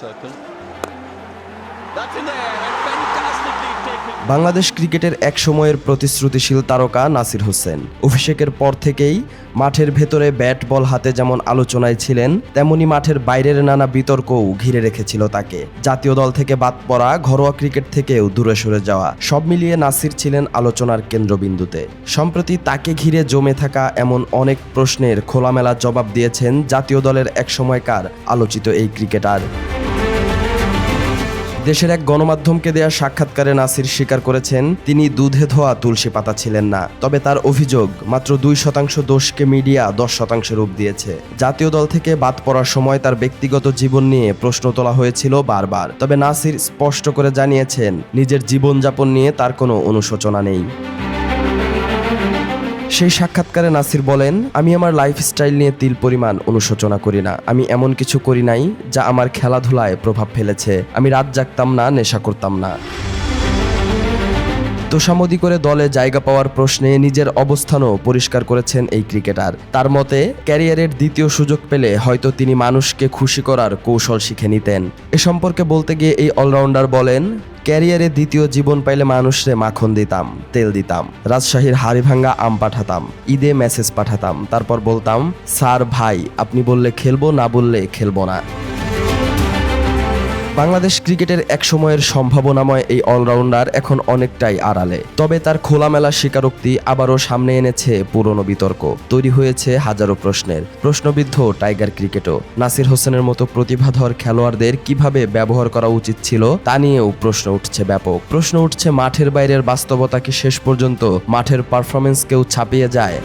circle. That's in there. Bangladesh ক্রিকেটের এক সময়ের প্রতিশ্রুতিশীল তারকা নাসির হোসেন অভিষেকের পর থেকেই মাঠের ভেতরে ব্যাট বল হাতে যেমন আলোচনায় ছিলেন, তেমনি মাঠের বাইরের নানা বিতর্কও ঘিরে রেখেছিল তাকে জাতীয় দল থেকে বাদ পড়া ঘরোয়া ক্রিকেট থেকেও দূরে সরে যাওয়া, সব মিলিয়ে নাসির ছিলেন আলোচনার কেন্দ্রবিন্দুতে সম্প্রতি তাকে ঘিরে জমে থাকা এমন অনেক প্রশ্নের খোলামেলা জবাব দিয়েছেন জাতীয় দলের এক সময়কার আলোচিত এই ক্রিকেটার দেশের এক গণমাধ্যমকে দেয়া সাক্ষাৎকারে নাসির স্বীকার করেছেন, তিনি দুধে ধোয়া তুলসী পাতা ছিলেন না। তবে তার অভিযোগ মাত্র দুই শতাংশ দোষকে মিডিয়া দশ শতাংশ রূপ দিয়েছে। জাতীয় দল থেকে বাদ পড়ার সময় তার ব্যক্তিগত জীবন নিয়ে প্রশ্ন তোলা হয়েছিল বারবার। তবে নাসির স্পষ্ট করে জানিয়েছেন, নিজের জীবনযাপন নিয়ে তার কোনো অনুশোচনা নেই। সেই সাক্ষাৎকারে নাসির বলেন, আমি আমার লাইফস্টাইল নিয়ে তিল পরিমাণ অনুশোচনা করি না। আমি এমন কিছু করি নাই যা আমার খেলাধুলায় প্রভাব ফেলেছে। আমি রাত জাগতাম না, নেশা করতাম না। তোষামদি করে দলে জায়গা পাওয়ার প্রশ্নে নিজের অবস্থানও পরিষ্কার করেছেন এই ক্রিকেটার। তার মতে, ক্যারিয়ারের দ্বিতীয় সুযোগ পেলে হয়তো তিনি মানুষকে খুশি করার কৌশল শিখে নিতেন। এ সম্পর্কে বলতে গিয়ে এই অলরাউন্ডার বলেন, ক্যারিয়ারে দ্বিতীয় জীবন পাইলে মানুষরে মাখন দিতাম, তেল দিতাম, রাজশাহীর হাড়ি ভাঙ্গা আম পাঠাতাম, ঈদে মেসেজ পাঠাতাম, তারপর বলতাম, স্যার, ভাই, আপনি বললে খেলব, না বললে খেলব না। বাংলাদেশ ক্রিকেটের এক সময়ের সম্ভাবনাময় এই অলরাউন্ডার এখন অনেকটাই আড়ালে। তবে তার খোলামেলা স্বীকারোক্তি আবারও সামনে এনেছে পুরনো বিতর্ক। তৈরি হয়েছে হাজারো প্রশ্নের। প্রশ্নবিদ্ধ টাইগার ক্রিকেটও। নাসির হোসেনের মতো প্রতিভাধর খেলোয়াড়দের কীভাবে ব্যবহার করা উচিত ছিল, তা নিয়েও প্রশ্ন উঠছে ব্যাপক। প্রশ্ন উঠছে মাঠের বাইরের বাস্তবতা কি শেষ পর্যন্ত মাঠের পারফরমেন্সকেও ছাপিয়ে যায়।